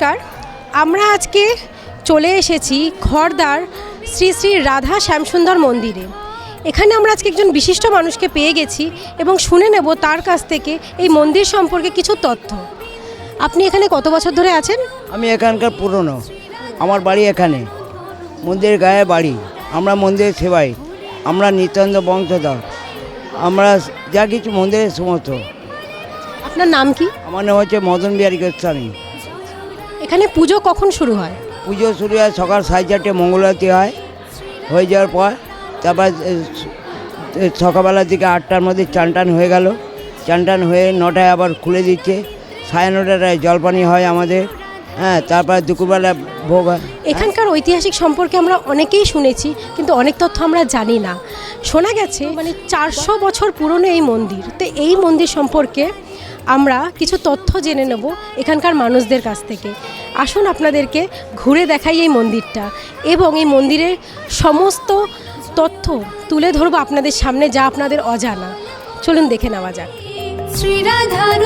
নমস্কার। আমরা আজকে চলে এসেছি খড়দার শ্রী শ্রী রাধা শ্যামসুন্দর মন্দিরে। এখানে আমরা আজকে একজন বিশিষ্ট মানুষকে পেয়ে গেছি এবং শুনে নেব তার কাছ থেকে এই মন্দির সম্পর্কে কিছু তথ্য। আপনি এখানে কত বছর ধরে আছেন? আমি এখানকার পুরনো। আমার বাড়ি এখানে। মন্দিরের গায়ে বাড়ি। আমরা মন্দিরের সেবাই। আমরা নিত্যানন্দ বংশধর। আমরা যা কিছু মন্দিরের সমস্ত। আপনার নাম কি? আমার নাম হচ্ছে মদন বিহারী গোস্বামী। এখানে পুজো কখন শুরু হয়? পুজো শুরু হয় সকাল সাড়ে চারটে মঙ্গলারতি হয়। হয়ে যাওয়ার পর তারপর সকালবেলার দিকে আটটার মধ্যে চান টান হয়ে গেল। চান টান হয়ে নটায় আবার খুলে দিচ্ছে। সাড়ে নটায় জলপানি হয় আমাদের। হ্যাঁ তারপর দুপুরবেলা ভোগ হয়। এখানকার ঐতিহাসিক সম্পর্কে আমরা অনেকেই শুনেছি কিন্তু অনেক তথ্য আমরা জানি না। শোনা গেছে মানে চারশো বছর পুরনো এই মন্দির। তো এই মন্দির সম্পর্কে আমরা কিছু তথ্য জেনে নেব এখানকার মানুষদের কাছ থেকে। আসুন আপনাদেরকে ঘুরে দেখাই এই মন্দিরটা এবং এই মন্দিরের সমস্ত তথ্য তুলে ধরবো আপনাদের সামনে যা আপনাদের অজানা। চলুন দেখে নেওয়া যাক। শ্রীরাধার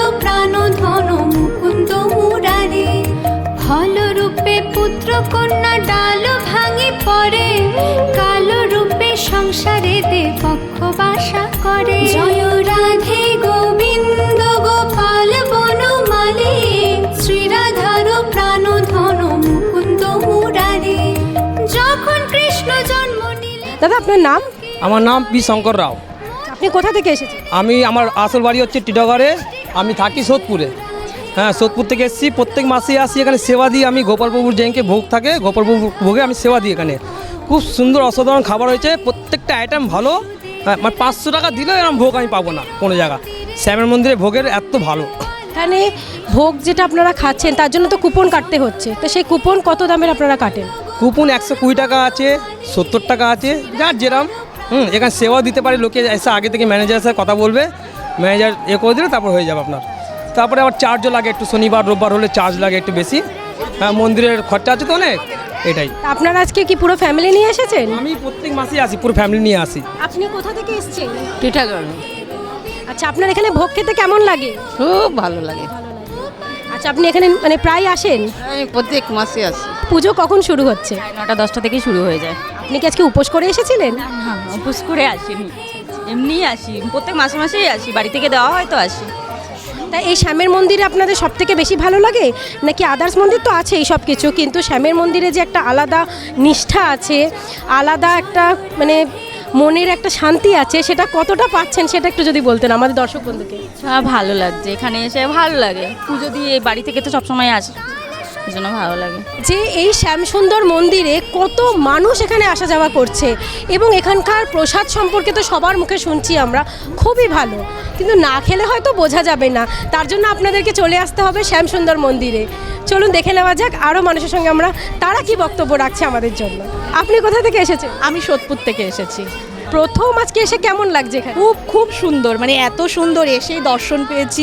রূপে পুত্র কন্যা ডাল ভাঙি পড়ে কালো সংসারে দে পক্ষ বাসা করে। জয় রাধে গোবিন্দ গোপাল বনমালী। শ্রীরাধার প্রাণ ধন মুকুন্দ মুরারে। যখন কৃষ্ণ জন্ম নিলে দাদা আপনার নাম? আমার নাম পি শঙ্কর রাও। আপনি কোথা থেকে এসেছেন? আমি আমার আসল বাড়ি হচ্ছে টিটাগড়ে আমি থাকি সোদপুরে। হ্যাঁ সোদপুর থেকে এসেছি। প্রত্যেক মাসে আসি এখানে সেবা দিই। আমি গোপালপুর জেনকে ভোগ থাকে গোপালপুর ভোগে আমি সেবা দিই এখানে। খুব সুন্দর অসাধারণ খাবার হয়েছে প্রত্যেকটা আইটেম ভালো। হ্যাঁ মানে পাঁচশো টাকা দিলেও এরকম ভোগ আমি পাবো না কোনো জায়গা। শ্যামের মন্দিরে ভোগের এত ভালো। এখানে ভোগ যেটা আপনারা খাচ্ছেন তার জন্য তো কুপন কাটতে হচ্ছে। তো সেই কুপন কত দামের আপনারা কাটেন? কুপন একশো কুড়ি টাকা আছে সত্তর টাকা আছে যার যেরাম। হুম এখানে সেবা দিতে পারে লোকে এসে আগে থেকে ম্যানেজারের সাথে কথা বলবে। ম্যানেজার এ করে দিলে তারপর হয়ে যাবে আপনার। তারপরে আবার চার্জও লাগে একটু শনিবার রোববার হলে চার্জ লাগে একটু বেশি। হ্যাঁ মন্দিরের খরচা আছে তো অনেক। এটাই। আপনারা আজকে কি পুরো ফ্যামিলি নিয়ে এসেছেন? আমি প্রত্যেক মাসেই আসি পুরো ফ্যামিলি নিয়ে আসি। আপনি কোথা থেকে এসেছেন? টিটাগড়। আচ্ছা আপনার এখানে ভোগ খেতে কেমন লাগে? খুব ভালো লাগে। আচ্ছা আপনি এখানে মানে প্রায় আসেন? আমি প্রত্যেক মাসে আসি। পুজো কখন শুরু হচ্ছে? নটা দশটা থেকেই শুরু হয়ে যায়। আপনি কি আজকে উপোস করে এসেছিলেন? হ্যাঁ উপোস করে আসিনি। এমনিই আসি। প্রত্যেক মাসে মাসেই আসি। বাড়ি থেকে দেওয়া হয় তো আসি। তা এই শ্যামের মন্দিরে আপনাদের সব থেকে বেশি ভালো লাগে? নাকি আদার্স মন্দির তো আছে এই সব কিছু কিন্তু শ্যামের মন্দিরে যে একটা আলাদা নিষ্ঠা আছে, আলাদা একটা মানে মনের একটা শান্তি আছে, সেটা কতটা পাচ্ছেন সেটা একটু যদি বলতেন আমাদের দর্শক বন্ধুকে। ভালো লাগছে, এখানে এসে ভালো লাগে। পুজো দিয়ে বাড়ি থেকে তো সবসময় আসে। জন্য ভালো লাগে। যে এই শ্যামসুন্দর মন্দিরে কত মানুষ এখানে আসা যাওয়া করছে এবং এখানকার প্রসাদ সম্পর্কে তো সবার মুখে শুনছি আমরা খুবই ভালো। কিন্তু না খেলে হয়তো বোঝা যাবে না। তার জন্য আপনাদেরকে চলে আসতে হবে শ্যামসুন্দর মন্দিরে। চলুন দেখে নেওয়া যাক আরও মানুষের সঙ্গে আমরা তারা কি বক্তব্য রাখছে আমাদের জন্য। আপনি কোথা থেকে এসেছেন? আমি সোদপুর থেকে এসেছি। প্রথম আজকে এসে কেমন লাগছে খুব খুব সুন্দর। মানে এত সুন্দর এসেই দর্শন পেয়েছি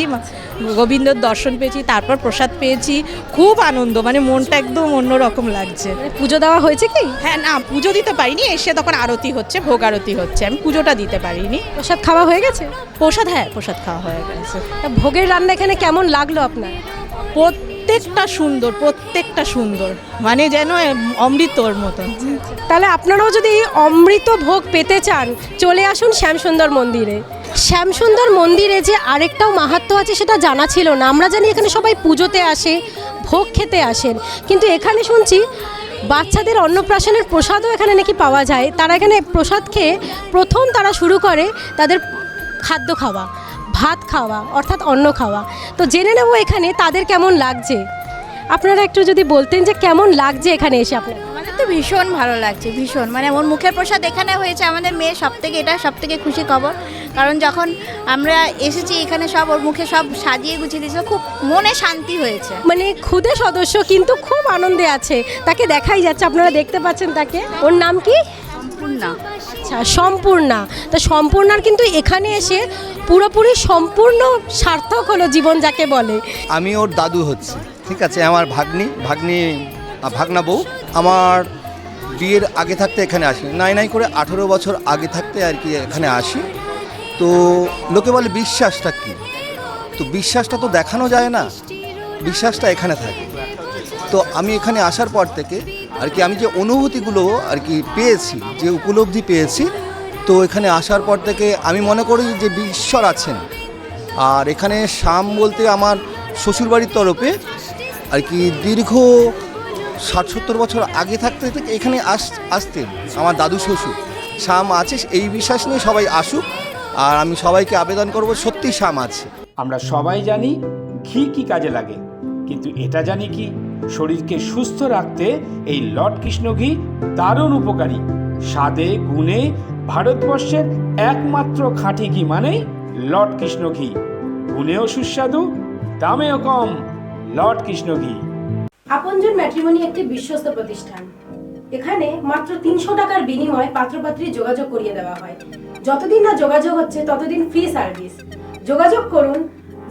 গোবিন্দর দর্শন পেয়েছি তারপর প্রসাদ পেয়েছি। খুব আনন্দ মানে মনটা একদম অন্যরকম লাগছে। মানে পুজো দেওয়া হয়েছে কি? হ্যাঁ না পুজো দিতে পারিনি এসে তখন আরতি হচ্ছে ভোগ আরতি হচ্ছে। আমি পুজোটা দিতে পারিনি। প্রসাদ খাওয়া হয়ে গেছে? প্রসাদ হ্যাঁ প্রসাদ খাওয়া হয়ে গেছে। ভোগের রান্না এখানে কেমন লাগল আপনার? প্রত্যেকটা সুন্দর প্রত্যেকটা সুন্দর। মানে যেন অমৃতর মতন। তাহলে আপনারাও যদি অমৃত ভোগ পেতে চান, চলে আসুন শ্যামসুন্দর মন্দিরে। শ্যামসুন্দর মন্দিরে যে আরেকটাও মাহাত্ম্য আছে সেটা জানা ছিল না। আমরা জানি এখানে সবাই পুজোতে আসে, ভোগ খেতে আসেন। কিন্তু এখানে শুনছি, বাচ্চাদের অন্নপ্রাশনের প্রসাদও এখানে নাকি পাওয়া যায়। তারা এখানে প্রসাদ খেয়ে প্রথম তারা শুরু করে তাদের খাদ্য খাওয়া। ভাত খাওয়া অর্থাৎ অন্ন খাওয়া। তো জেনে নেব এখানে তাদের কেমন লাগছে। আপনারা একটু যদি বলতেন যে কেমন লাগছে এখানে এসে আপনার আমাদের তো ভীষণ ভালো লাগছে ভীষণ। মানে ওর মুখের প্রসাদ এখানে হয়েছে আমাদের মেয়ে সব থেকে এটা সব থেকে খুশি খবর। কারণ যখন আমরা এসেছি এখানে সব ওর মুখে সব সাজিয়ে গুছিয়ে দিয়েছিল খুব মনে শান্তি হয়েছে। মানে খুদে সদস্য কিন্তু খুব আনন্দে আছে। তাকে দেখাই যাচ্ছে আপনারা দেখতে পাচ্ছেন তাকে। ওর নাম কি? সম্পূর্ণা। আচ্ছা সম্পূর্ণা। তা সম্পূর্ণার কিন্তু এখানে এসে পুরোপুরি সম্পূর্ণ সার্থক হলো জীবন যাকে বলে। আমি ওর দাদু হচ্ছি, ঠিক আছে? আমার ভাগ্নি ভাগ্নি ভাগনা বউ। আমার বিয়ের আগে থাকতে এখানে আসি। নাই নাই করে আঠেরো বছর আগে থাকতে আর কি এখানে আসি। তো লোকে বলে বিশ্বাসটা কি? তো বিশ্বাসটা তো দেখানো যায় না। বিশ্বাসটা এখানে থাকে। তো আমি এখানে আসার পর থেকে আর কি আমি যে অনুভূতিগুলো আর কি পেয়েছি, যে উপলব্ধি পেয়েছি তো এখানে আসার পর থেকে আমি মনে করি যে ঈশ্বর আছেন। আর এখানে শাম বলতে আমার শ্বশুরবাড়ির তরফে আর কি দীর্ঘ ষাট সত্তর বছর আগে থাকতে থেকে এখানে আস, আসতেন আমার দাদু শ্বশুর। শাম আছে, এই বিশ্বাস নিয়ে সবাই আসুক আর আমি সবাইকে আবেদন করব, সত্যি শাম আছে। আমরা সবাই জানি ঘি কি কাজে লাগে, কিন্তু এটা জানি কি, শরীরকে সুস্থ রাখতে এই লট কৃষ্ণ ঘি দারুণ উপকারী। স্বাদে, গুণে ভারতবর্ষের একমাত্র খাঁটি ঘি মানেই লট কৃষ্ণ ঘি। গুণেও সুস্বাদু, দামেও কম লট কৃষ্ণ ঘি। আপনজন ম্যাট্রিমনি একটি বিশ্বস্ত প্রতিষ্ঠান। এখানে মাত্র তিনশো টাকার বিনিময়ে পাত্রপাত্রী যোগাযোগ করিয়ে দেওয়া হয়। যতদিন না যোগাযোগ হচ্ছে, ততদিন ফ্রি সার্ভিস যোগাযোগ করুন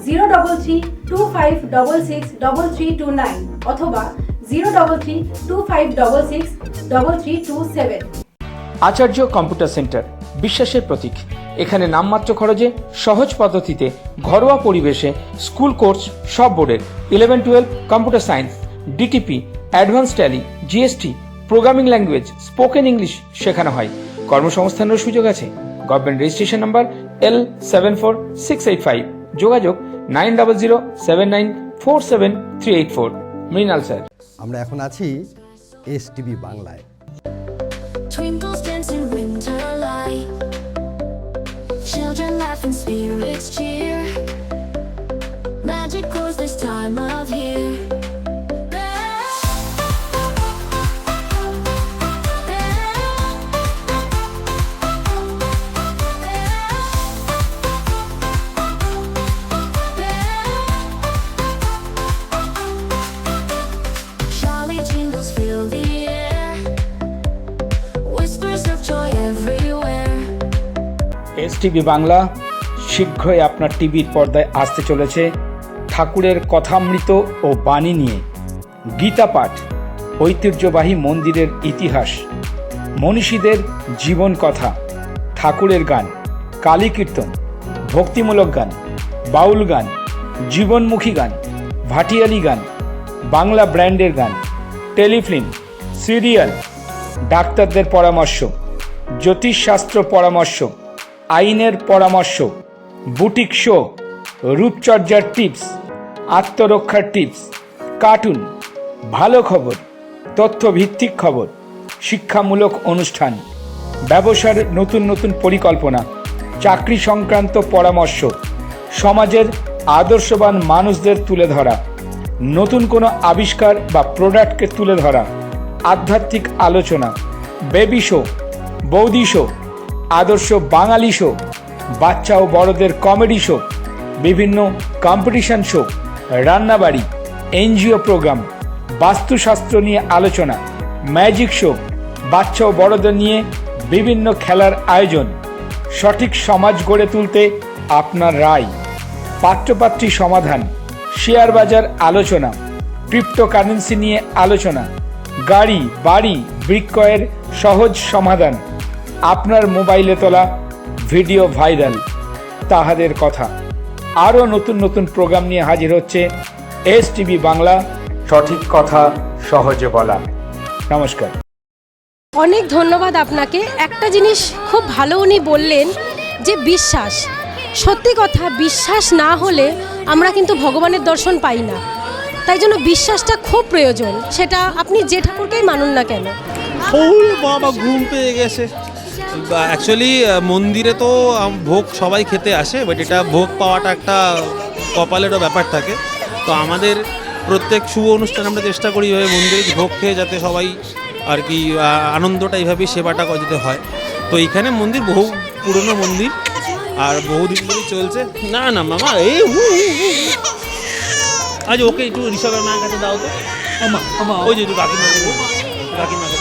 zero double three two five double six double three two nine অথবা zero double three two five double six double three two seven. Acharya computer centre, বিশ্বাসের প্রতীক। এখানে নামমাত্র খরচে, সহজ পদ্ধতিতে, ঘরোয়া পরিবেশে, স্কুল কোর্স, সব বোর্ডের। Eleven, twelve, computer science, DTP advance tally, GST, programming language, spoken English শেখানো হয়। কর্মসংস্থানের সুযোগ আছে। Government registration number L seven four six eight five. যোগাযোগ nine double zero seven nine four seven three eight four. Mrinal sir. আমরা এখন আছি S TV বাংলায়। Laugh and spirits cheer. Magic grows this time of year. TV Bangla শীঘ্রই আপনার টিভির পর্দায় আসতে চলেছে ঠাকুরের কথামৃত ও বাণী নিয়ে। গীতা পাঠ, ঐতিহ্যবাহী মন্দিরের ইতিহাস, মনীষীদের জীবন কথা, ঠাকুরের গান, কালী কীর্তন, ভক্তিমূলক গান, বাউল গান, জীবনমুখী গান, ভাটিয়ালি গান, বাংলা ব্র্যান্ডের গান, টেলিফিল্ম, সিরিয়াল, ডাক্তারদের পরামর্শ, জ্যোতিষশাস্ত্র পরামর্শ আইনের পরামর্শ, বুটিক শো, রূপচর্যার টিপস, আত্মরক্ষার টিপস, কার্টুন, ভালো খবর, তথ্যভিত্তিক খবর, শিক্ষামূলক অনুষ্ঠান, ব্যবসার নতুন নতুন পরিকল্পনা, চাকরি সংক্রান্ত পরামর্শ, সমাজের আদর্শবান মানুষদের তুলে ধরা, নতুন কোনো আবিষ্কার বা প্রোডাক্টকে তুলে ধরা, আধ্যাত্মিক আলোচনা, বেবি শো, বৌদি শো আদর্শ বাঙালি শো বাচ্চা ও বড়দের কমেডি শো বিভিন্ন কম্পিটিশন শো রান্নাবাড়ি, এনজিও প্রোগ্রাম বাস্তুশাস্ত্র নিয়ে আলোচনা ম্যাজিক শো বাচ্চা ও বড়দের নিয়ে বিভিন্ন খেলার আয়োজন। সঠিক সমাজ গড়ে তুলতে আপনার রায়। পাত্রপাত্রী সমাধান, শেয়ার বাজার আলোচনা, ক্রিপ্টোকারেন্সি নিয়ে আলোচনা, গাড়ি, বাড়ি বিক্রয়ের সহজ সমাধান। আপনার মোবাইলে তোলা ভিডিও ভাইরাল তাহাদের কথা। আরও নতুন নতুন প্রোগ্রাম নিয়ে হাজির হচ্ছে এস টিভি বাংলা। সঠিক কথা সহজে বলা। নমস্কার। অনেক ধন্যবাদ আপনাকে। একটা জিনিস খুব ভালো উনি বললেন যে বিশ্বাস। সত্যি কথা বিশ্বাস না হলে আমরা কিন্তু ভগবানের দর্শন পাই না। তাই জন্য বিশ্বাসটা খুব প্রয়োজন। সেটা আপনি যে ঠাকুরকেই মানুন না কেন। বাবা ঘুম পেয়ে গেছে। অ্যাকচুয়ালি মন্দিরে তো ভোগ সবাই খেতে আসে বাট এটা ভোগ পাওয়াটা একটা কপালেরও ব্যাপার থাকে তো আমাদের প্রত্যেক শুভ অনুষ্ঠানে আমরা চেষ্টা করি এইভাবে মন্দিরে ভোগ খেয়ে যাতে সবাই আর কি আনন্দটা এইভাবেই সেবাটা যাতে হয় তো এইখানে মন্দির বহু পুরনো মন্দির আর বহুদিন ধরেই চলছে না না মামা এই। আজ ওকে একটু ঋষভের মায়ের কাছে দাও তো ওই যে একটু কাকিমাকে দাও।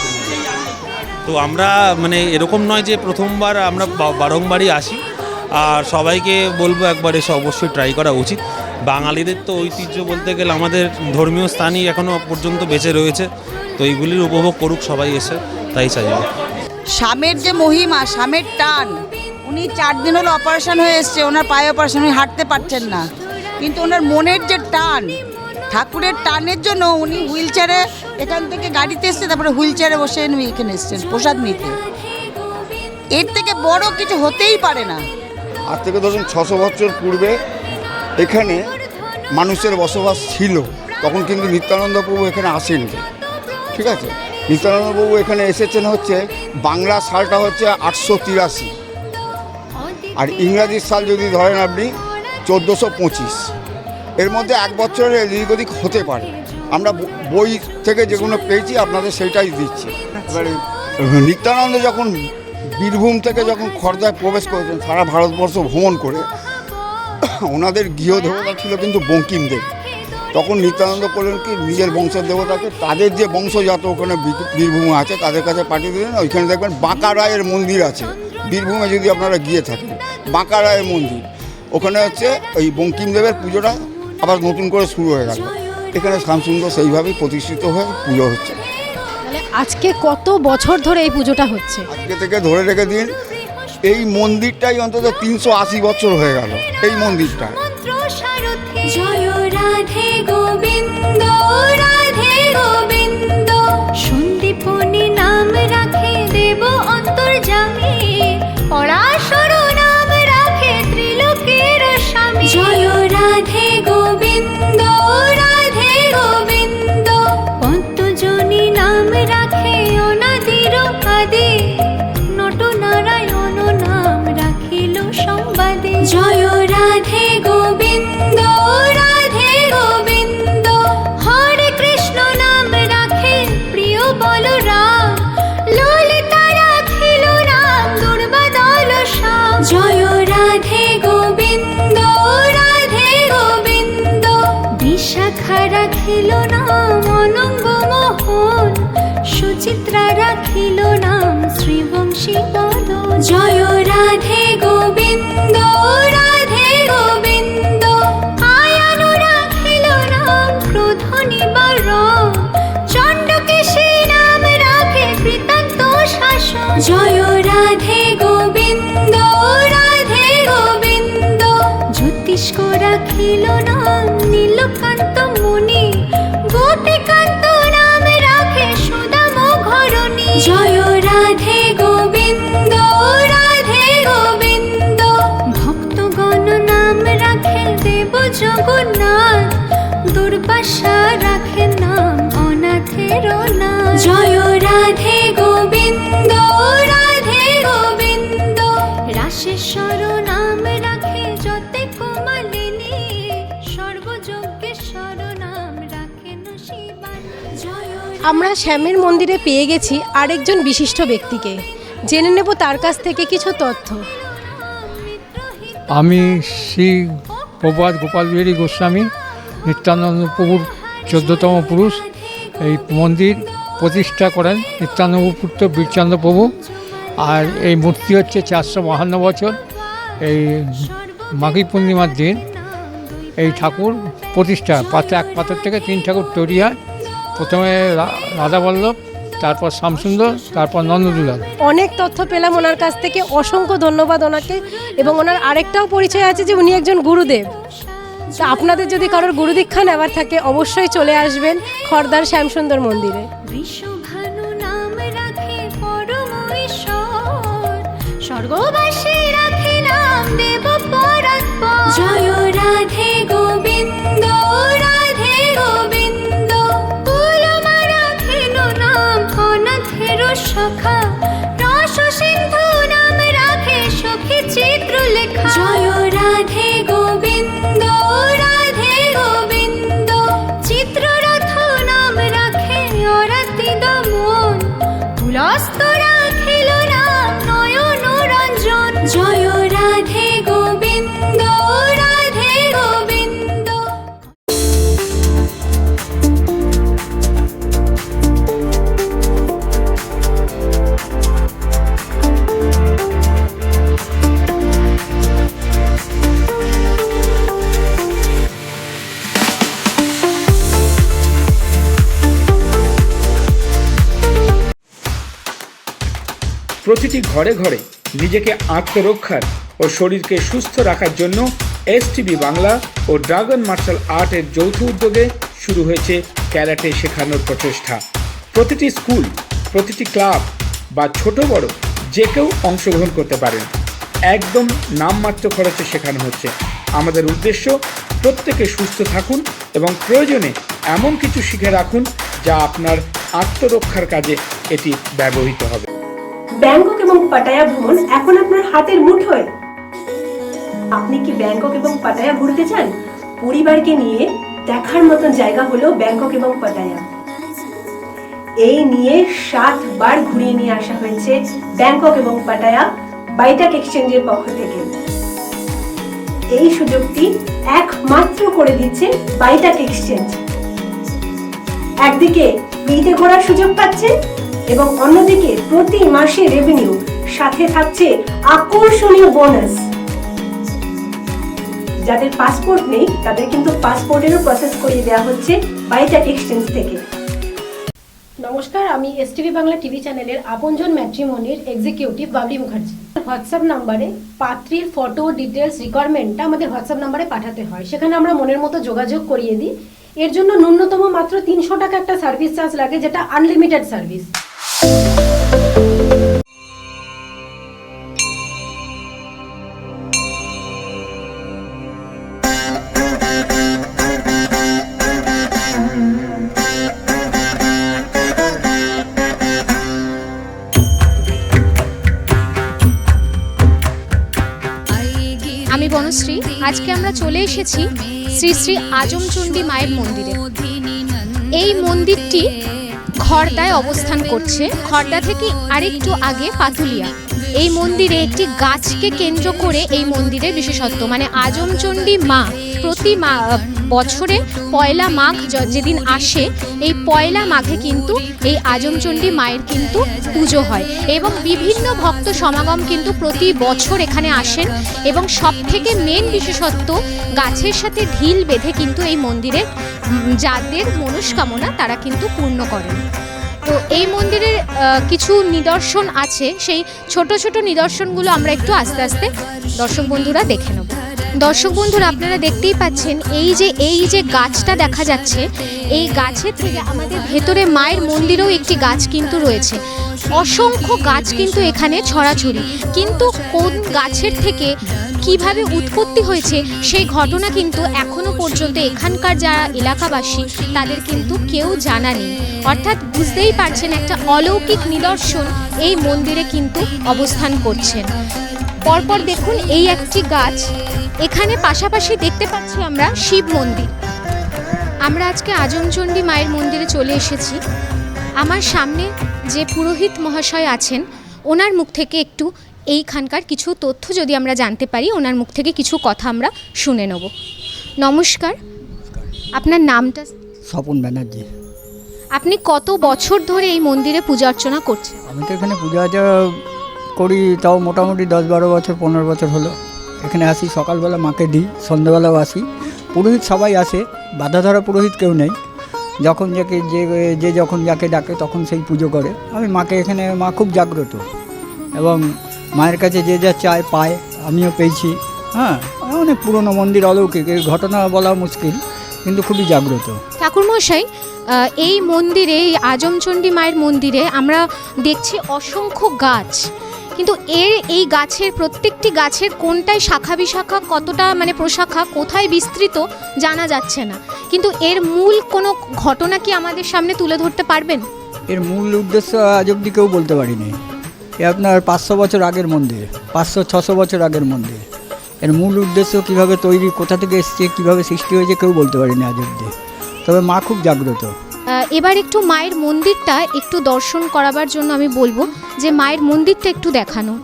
তো আমরা মানে এরকম নয় যে প্রথমবার আমরা বারংবারই আসি। আর সবাইকে বলব একবার এসে অবশ্যই ট্রাই করা উচিত। বাঙালিদের তো ঐতিহ্য বলতে গেলে আমাদের ধর্মীয় স্থানই এখনও পর্যন্ত বেঁচে রয়েছে। তো এইগুলির উপভোগ করুক সবাই এসে, তাই চাইব স্বামীর যে মহিমা, স্বামের টান, উনি চার দিন হলো অপারেশন হয়ে এসছে, ওনার পায়ে অপারেশন উনি হাঁটতে পারছেন না। কিন্তু ওনার মনের যে টান ঠাকুরের টানের জন্য উনি হুইল চেয়ারে এখান থেকে গাড়িতে এসছে তারপরে হুইল চেয়ারে বসে এখানে এসছেন প্রসাদ নিতে। এর থেকে বড় কিছু হতেই পারে না। আজ থেকে ধরুন ছশো বছর পূর্বে এখানে মানুষের বসবাস ছিল, তখন কিন্তু নিত্যানন্দ প্রভু এখানে আসেনি ঠিক আছে? নিত্যানন্দ প্রভু এখানে এসেছেন হচ্ছে, বাংলা সালটা হচ্ছে আটশো তিরাশি। আর ইংরাজির সাল যদি ধরেন আপনি, চোদ্দোশো পঁচিশ। এর মধ্যে এক বছরের এদিক ওদিক হতে পারে। আমরা বই থেকে যেগুলো পেয়েছি, আপনাদের সেইটাই দিচ্ছি। এবারে নিত্যানন্দ যখন বীরভূম থেকে যখন খর্দায় প্রবেশ করেছেন, সারা ভারতবর্ষ ভ্রমণ করে, ওনাদের গৃহদেবতা ছিল কিন্তু বঙ্কিমদেব। তখন নিত্যানন্দ করলেন কি, নিজের বংশের দেবতাকে তাদের যে বংশজাত ওখানে বীরভূমে আছে, তাদের কাছে পাঠিয়ে দিলেন। ওইখানে দেখবেন বাঁকা রায়ের মন্দির আছে। বীরভূমে যদি আপনারা গিয়ে থাকেন, বাঁকা রায়ের মন্দির। ওখানে হচ্ছে ওই বঙ্কিমদেবের পুজোটা আবার নতুন করে শুরু হয়ে গেল। এখানে শ্যামসুন্দর সেইভাবেই প্রতিষ্ঠিত হয়ে পুজো হচ্ছে। আজকে কত বছর ধরে এই পুজোটা হচ্ছে? আজকে থেকে ধরে রেখে দিন এই মন্দিরটাই অন্তত তিনশো আশি বছর হয়ে গেল এই মন্দিরটা। জয় রাধে গোবিন্দ রাধে গোবিন্দ। সন্দীপনী নাম রাখে দেব অন্তর্জামী পরাশর জয় রাধে গোবিন্দ রাধে গোবিন্দ। হরে প্রিয় ললিতা রাখিল জয় রাধে গোবিন্দ রাধে গোবিন্দ। বিশাখা রাখিল সুচিত্রা রাখিল নাম, শ্রীবংশী পদ জয় রাধে জয় রাধে গোবিন্দ রাধে গোবিন্দ। জ্যোতিষ্ক রাখিল নাম নীলকান্ত মুনি। গোপীকান্ত নাম রাখে সুদাম ঘরণী। জয় জগন্নাথ দুর্বাসা রাখে নাম অনাথের নাম। জয় রাধে গোবিন্দ রাধে গোবিন্দ। রাশেশ্বর নাম রাখে যতে কোমালিনী। সর্বযজ্ঞেশ্বর নাম রাখেন আমরা শ্যামের মন্দিরে পেয়ে গেছি আরেকজন বিশিষ্ট ব্যক্তিকে। জেনে নেব তার কাছ থেকে কিছু তথ্য। আমি শ্রী প্রভাত গোপাল বিহারী গোস্বামী, নিত্যানন্দ প্রভুর চোদ্দতম পুরুষ। এই মন্দির প্রতিষ্ঠা করেন নিত্যানন্দ পুত্র বীরচন্দ্র প্রভু। আর এই মূর্তি হচ্ছে চারশো বাহান্ন বছর। এই মাঘী পূর্ণিমার দিন এই ঠাকুর প্রতিষ্ঠা পাথর এক পাথর থেকে তিন ঠাকুর তৈরি হয়। প্রথমে রাধাবল্লভ তারপর শ্যামসুন্দর তারপর নন্দদুলাল অনেক তথ্য পেলাম ওনার কাছ থেকে অসংখ্য ধন্যবাদ ওনাকে। এবং ওনার আরেকটাও পরিচয় আছে যে উনি একজন গুরুদেব। তা আপনাদের যদি কারোর গুরুদীক্ষা নেওয়ার থাকে অবশ্যই চলে আসবেন খর্দার শ্যামসুন্দর মন্দিরে। বিশ্বভানু নাম রাখে পরম ঈশ্বর স্বর্গবাসী প্রতিটি ঘরে ঘরে নিজেকে আত্মরক্ষার ও শরীরকে সুস্থ রাখার জন্য এসটিভি বাংলা ও ড্রাগন মার্শাল আর্টের যৌথ উদ্যোগে শুরু হয়েছে ক্যারাটে শেখানোর প্রচেষ্টা। প্রতিটি স্কুল, প্রতিটি ক্লাব বা ছোট বড় যে কেউ অংশগ্রহণ করতে পারেন। একদম নামমাত্র খরচে শেখানো হচ্ছে। আমাদের উদ্দেশ্য, প্রত্যেকে সুস্থ থাকুন এবং প্রয়োজনে এমন কিছু শিখে রাখুন যা আপনার আত্মরক্ষার কাজে এটি ব্যবহৃত হবে। ব্যাংকক এবং পাটায়া ভ্রমণ এখন আপনার হাতের মুঠোয়। আপনি কি ব্যাংকক এবং পাটায়া ঘুরতে চান? পরিবারকে নিয়ে দেখার মতন জায়গা হলো ব্যাংকক এবং পাটায়া। এই নিয়ে সাতবার ঘুরিয়ে নিয়ে আসা হয়েছে ব্যাংকক এবং পাটায়া বাইটাক এক্সচেঞ্জের পক্ষ থেকে। এই সুযোগটি একমাত্র করে দিচ্ছে বাইটাক এক্সচেঞ্জ। একদিকে ফ্রিতে ঘোরার সুযোগ পাচ্ছেন এবং অন্যদিকে প্রতি মাসে রেভিনিউ সাথে থাকছে আকর্ষণীয় বোনাস যাদের পাসপোর্ট নেই, তাদের কিন্তু পাসপোর্টেরও প্রসেস করিয়ে দেওয়া হচ্ছে বাইটাক এক্সচেঞ্জ থেকে। নমস্কার, আমি এসটিভি বাংলা টিভি চ্যানেলের আপনজন ম্যাট্রিমনির এক্সিকিউটিভ বাবলি মুখার্জি। হোয়াটসঅ্যাপ নাম্বারে পাত্রীর ফটো ডিটেলস রিকোয়ারমেন্টটা আমাদের হোয়াটসঅ্যাপ নাম্বারে পাঠাতে হয়। সেখানে আমরা মনের মতো যোগাযোগ করিয়ে দিই। এর জন্য ন্যূনতম মাত্র তিনশো টাকা একটা সার্ভিস চার্জ লাগে, যেটা আনলিমিটেড সার্ভিস আমি বনশ্রী আজকে আমরা চলে এসেছি শ্রী শ্রী আজমচণ্ডী মায়ের মন্দিরে। এই মন্দিরটি খড়দায় অবস্থান করছে। খড়দা থেকে আরেকটু আগে পাতুলিয়া। এই মন্দিরে একটি গাছকে কেন্দ্র করে এই মন্দিরের বিশেষত্ব। মানে আজমচণ্ডী মা প্রতি মা বছরে পয়লা মাঘ যেদিন আসে, এই পয়লা মাঘে কিন্তু এই আজমচণ্ডী মায়ের কিন্তু পুজো হয়। এবং বিভিন্ন ভক্ত সমাগম কিন্তু প্রতি বছর এখানে আসেন এবং সব থেকে মেন বিশেষত্ব গাছের সাথে ঢিল বেঁধে কিন্তু এই মন্দিরে যাদের মনস্কামনা তারা কিন্তু পূর্ণ করেন। তো এই মন্দিরের কিছু নিদর্শন আছে। সেই ছোট ছোট নিদর্শনগুলো আমরা একটু আস্তে আস্তে দর্শক বন্ধুরা দেখে নেব। দর্শক বন্ধুরা, আপনারা দেখতেই পাচ্ছেন, এই যে এই যে গাছটা দেখা যাচ্ছে, এই গাছের থেকে আমাদের ভেতরে মায়ের মন্দিরেও একটি গাছ কিন্তু রয়েছে। অসংখ্য গাছ কিন্তু এখানে ছড়াছড়ি। কিন্তু কোন গাছের থেকে কীভাবে উৎপত্তি হয়েছে সেই ঘটনা কিন্তু এখনও পর্যন্ত এখানকার যারা এলাকাবাসী, তাদের কিন্তু কেউ জানা নেই। অর্থাৎ বুঝতেই পারছেন একটা অলৌকিক নিদর্শন এই মন্দিরে কিন্তু অবস্থান করছেন। পরপর দেখুন এই একটি গাছ। এখানে পাশাপাশি দেখতে পাচ্ছি আমরা শিব মন্দির। আমরা আজকে আজমচণ্ডী মায়ের মন্দিরে চলে এসেছি। আমার সামনে যে পুরোহিত মহাশয় আছেন ওনার মুখ থেকে একটু এইখানকার কিছু তথ্য যদি আমরা জানতে পারি ওনার মুখ থেকে কিছু কথা আমরা শুনে নেব। নমস্কার। আপনার নামটা? স্বপন ব্যানার্জি। আপনি কত বছর ধরে এই মন্দিরে পূজা অর্চনা করছেন? আমি তো এখানে পূজা আর্চা করি তাও মোটামুটি দশ বারো বছর পনেরো বছর হলো। এখানে আসি সকালবেলা মাকে দিই সন্ধ্যাবেলাও আসি। পুরোহিত সবাই আসে বাধা ধরা পুরোহিত কেউ নেই। যখন যাকে যে যে যখন যাকে ডাকে তখন সেই পুজো করে। আমি মাকে এখানে, মা খুব জাগ্রত এবং মায়ের কাছে যে যা চায় পায়, আমিও পেয়েছি। হ্যাঁ অনেক পুরনো মন্দির অলৌকিক এর ঘটনা বলা মুশকিল, কিন্তু খুবই জাগ্রত। ঠাকুরমশাই এই মন্দিরে, এই আজমচণ্ডী মায়ের মন্দিরে আমরা দেখছি অসংখ্য গাছ। কিন্তু এর এই গাছের, প্রত্যেকটি গাছের কোনটায় শাখা বিশাখা কতটা মানে প্রশাখা, কোথায় বিস্তৃত জানা যাচ্ছে না। কিন্তু এর মূল কোনো ঘটনা কি আমাদের সামনে তুলে ধরতে পারবেন? এর মূল উদ্দেশ্য আজ অবধি কেউ বলতে পারিনি। এ আপনার পাঁচশো বছর আগের মন্দির পাঁচশো ছশো বছর আগের মন্দির। এর মূল উদ্দেশ্য কীভাবে তৈরি কোথা থেকে এসছে কীভাবে সৃষ্টি হয়েছে কেউ বলতে পারিনি আজ অবধি। তবে মা খুব জাগ্রত। এবার একটু মায়ের মন্দিরটা একটু দর্শন করাবার জন্য আমি বলব যে মায়ের মন্দিরটা একটু দেখানো।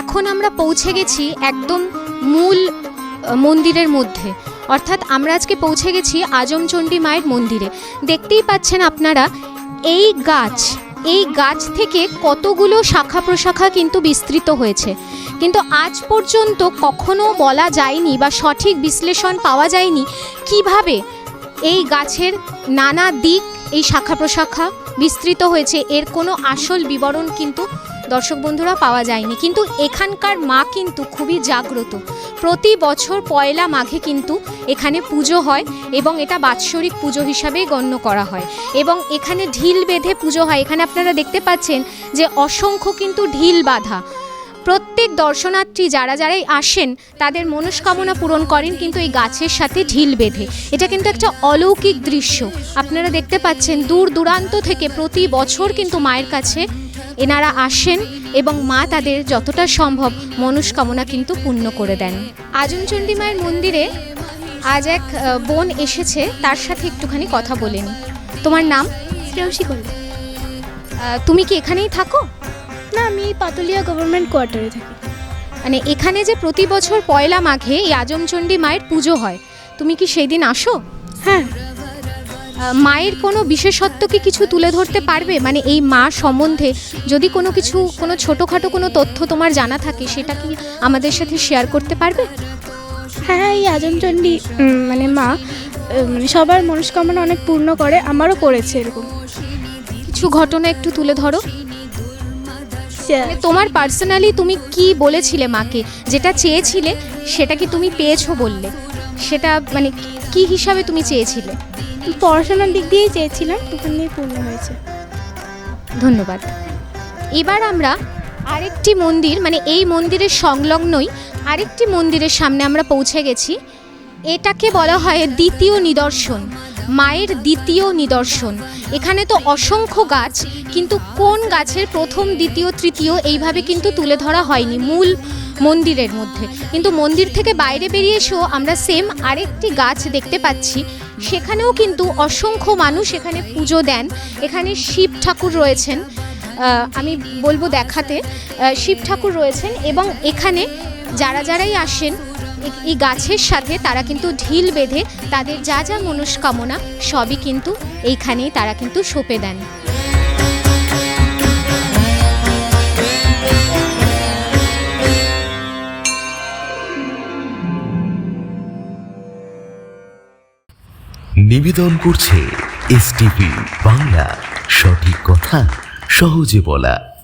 এখন আমরা পৌঁছে গেছি একদম মূল মন্দিরের মধ্যে। অর্থাৎ আমরা আজকে পৌঁছে গেছি আজমচণ্ডী মায়ের মন্দিরে। দেখতেই পাচ্ছেন আপনারা, এই গাছ এই গাছ থেকে কতগুলো শাখা প্রশাখা কিন্তু বিস্তৃত হয়েছে। কিন্তু আজ পর্যন্ত কখনো বলা যায়নি বা সঠিক বিশ্লেষণ পাওয়া যায়নি কীভাবে এই গাছের নানা দিক, এই শাখা প্রশাখা বিস্তৃত হয়েছে। এর কোনো আসল বিবরণ কিন্তু দর্শক বন্ধুরা, পাওয়া যায়নি। কিন্তু এখানকার মা কিন্তু খুবই জাগ্রত। প্রতি বছর পয়লা মাঘে কিন্তু এখানে পুজো হয় এবং এটা বাৎসরিক পুজো হিসাবেই গণ্য করা হয়। এবং এখানে ঢিল বেঁধে পুজো হয়। এখানে আপনারা দেখতে পাচ্ছেন যে অসংখ্য কিন্তু ঢিল বাঁধা। প্রত্যেক দর্শনার্থী যারা যারাই আসেন, তাদের মনস্কামনা পূরণ করেন কিন্তু এই গাছের সাথে ঢিল বেঁধে। এটা কিন্তু একটা অলৌকিক দৃশ্য। আপনারা দেখতে পাচ্ছেন, দূর দূরান্ত থেকে প্রতি বছর কিন্তু মায়ের কাছে এনারা আসেন এবং মা তাদের যতটা সম্ভব মনস্কামনা কিন্তু পূর্ণ করে দেন। আজমচণ্ডী মায়ের মন্দিরে আজ এক বোন এসেছে তার সাথে একটুখানি কথা বলে নিই তোমার নাম? শ্রেয়সী তুমি কি এখানেই থাকো? না আমি পাতুলিয়া গভর্নমেন্ট কোয়ার্টারে থাকি। মানে এখানে যে প্রতি বছর পয়লা মাঘে এই আজমচণ্ডী মায়ের পুজো হয় তুমি কি সেই দিন আসো? হ্যাঁ। মায়ের কোনো বিশেষত্ব কি কিছু তুলে ধরতে পারবে? মানে এই মা সম্বন্ধে যদি কোনো কিছু কোনো ছোটোখাটো কোনো তথ্য তোমার জানা থাকে সেটা কি আমাদের সাথে শেয়ার করতে পারবে? হ্যাঁ এই আজমচণ্ডী উম, মানে মা মানে সবার মনস্কামনা অনেক পূর্ণ করে আমারও করেছে এরকম। কিছু ঘটনা একটু তুলে ধরো। মানে তোমার পার্সোনালি তুমি কি বলেছিলে মাকে? যেটা চেয়েছিলে সেটা কি তুমি পেয়েছ বললে? সেটা মানে কি হিসাবে তুমি চেয়েছিলে? পড়াশোনার দিক দিয়েই চেয়েছিলাম ওখানে পূর্ণ হয়েছে। ধন্যবাদ। এবার আমরা আরেকটি মন্দির মানে এই মন্দিরের সংলগ্নই আরেকটি মন্দিরের সামনে আমরা পৌঁছে গেছি। এটাকে বলা হয় দ্বিতীয় নিদর্শন। মায়ের দ্বিতীয় নিদর্শন। এখানে তো অসংখ্য গাছ, কিন্তু কোন গাছের প্রথম, দ্বিতীয়, তৃতীয় এইভাবে কিন্তু তুলে ধরা হয়নি মূল মন্দিরের মধ্যে। কিন্তু মন্দির থেকে বাইরে বেরিয়ে এসেও আমরা সেম আরেকটি গাছ দেখতে পাচ্ছি। সেখানেও কিন্তু অসংখ্য মানুষ এখানে পুজো দেন। এখানে শিব ঠাকুর রয়েছেন আমি বলব দেখাতে শিব ঠাকুর রয়েছেন এবং এখানে যারা যারাই আসেন এই গাছের সাথে তারা কিন্তু ঢিল বেঁধে তাদের যা যা মনস্কামনা সবই কিন্তু এইখানেই তারা কিন্তু সঁপে দেন। নিবেদন করছে এস বাংলা সঠিক কথা সহজে বলা।